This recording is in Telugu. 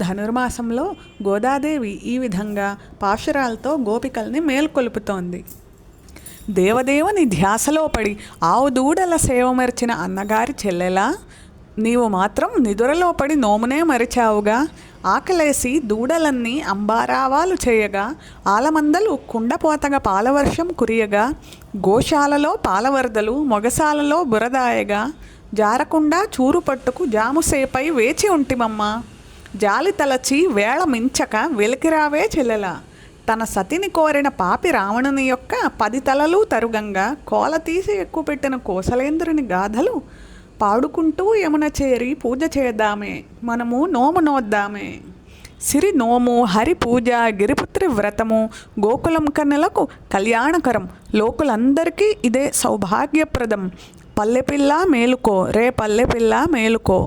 ధనుర్మాసంలో గోదాదేవి ఈ విధంగా పాశురాలతో గోపికల్ని మేల్కొలుపుతోంది. దేవదేవుని ధ్యాసలో పడి ఆవు దూడల సేవ మరిచిన అన్నగారి చెల్లెలా? నీవు మాత్రం నిదురలో పడి నోమునే మరిచావుగా. ఆకలేసి దూడలన్నీ అంబారావాలు చేయగా ఆలమందలు కుండపోతగా పాలవర్షం కురియగా గోశాలలో పాలవరదలు మొగసాలలో బురదాయగా జారకుండా చూరు పట్టుకు జాముసేపై వేచి ఉంటిమమ్మా. జాలి తలచి వేళ మించక వెలికిరావే చెల్లెల. తన సతిని కోరిన పాపి రావణుని యొక్క పది తలలు తరుగంగా కోల తీసి ఎక్కుపెట్టిన కోసలేంద్రుని గాథలు పాడుకుంటూ యమున చేరి పూజ చేద్దామే. మనము నోము నోద్దామే. సిరి నోము హరి పూజ గిరిపుత్రి వ్రతము గోకులం కన్నెలకు కళ్యాణకరం. లోకులందరికీ ఇదే సౌభాగ్యప్రదం. పల్లెపిల్ల మేలుకో రే పల్లెపిల్ల మేలుకో.